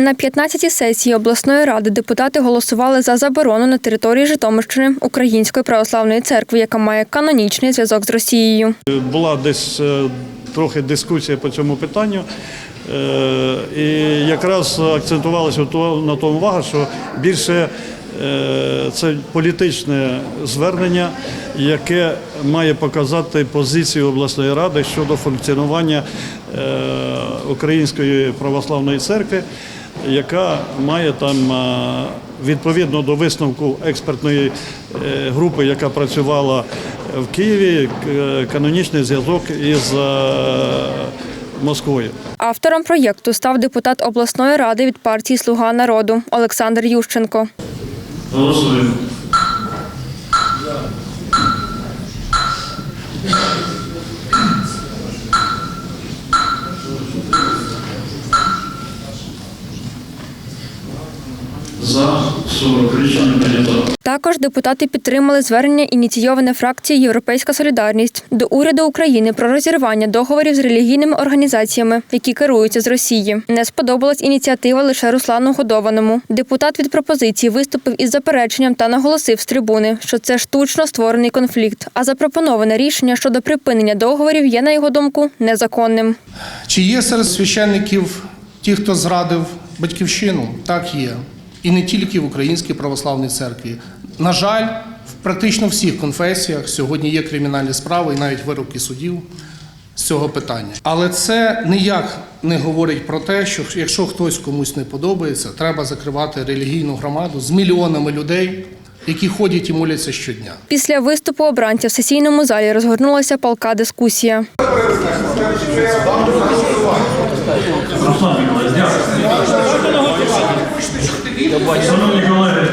На 15-й сесії обласної ради депутати голосували за заборону на території Житомирщини Української православної церкви, яка має канонічний зв'язок з Росією. Була десь е, трохи дискусія по цьому питанню. Е, І якраз акцентувалася на тому увага, що більше е, це політичне звернення, яке має показати позицію обласної ради щодо функціонування Української православної церкви, яка має там е, відповідно до висновку експертної е, групи, яка працювала в Києві, канонічний зв'язок із е, Москвою. Автором проєкту став депутат обласної ради від партії Слуга народу Олександр Ющенко. Голосуємо. За 40 рішення прийнято. Також депутати підтримали звернення ініційоване фракцією Європейська солідарність до уряду України про розірвання договорів з релігійними організаціями, які керуються з Росії. Не сподобалась ініціатива лише Руслану Годованому. Депутат від пропозиції виступив із запереченням та наголосив з трибуни, що це штучно створений конфлікт. А запропоноване рішення щодо припинення договорів є, на його думку, незаконним. Чи є серед священників ті, хто зрадив батьківщину? Так є. І не тільки в Українській православній церкві. На жаль, в практично всіх конфесіях сьогодні є кримінальні справи і навіть вироки судів з цього питання. Але це ніяк не говорить про те, що якщо хтось комусь не подобається, треба закривати релігійну громаду з мільйонами людей, які ходять і моляться щодня. Після виступу обранця в сесійному залі розгорнулася палка дискусія. Дякую. Шановні колеги,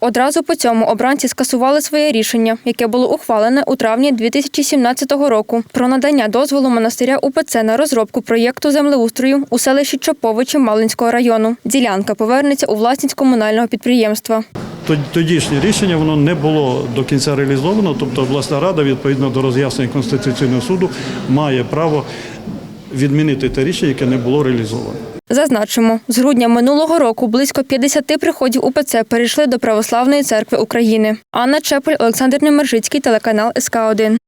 Одразу по цьому обранці скасували своє рішення, яке було ухвалене у травні 2017 року про надання дозволу монастиря УПЦ на розробку проєкту землеустрою у селищі Чоповичі Малинського району. Ділянка повернеться у власність комунального підприємства. Тод- Тодішнє рішення воно не було до кінця реалізовано, тобто обласна рада, відповідно до роз'яснень Конституційного суду, має право відмінити те рішення, яке не було реалізовано. Зазначимо, з грудня минулого року близько 50 приходів УПЦ перейшли до Православної церкви України. Анна Чепель, Олександр Немержицький, телеканал СК 1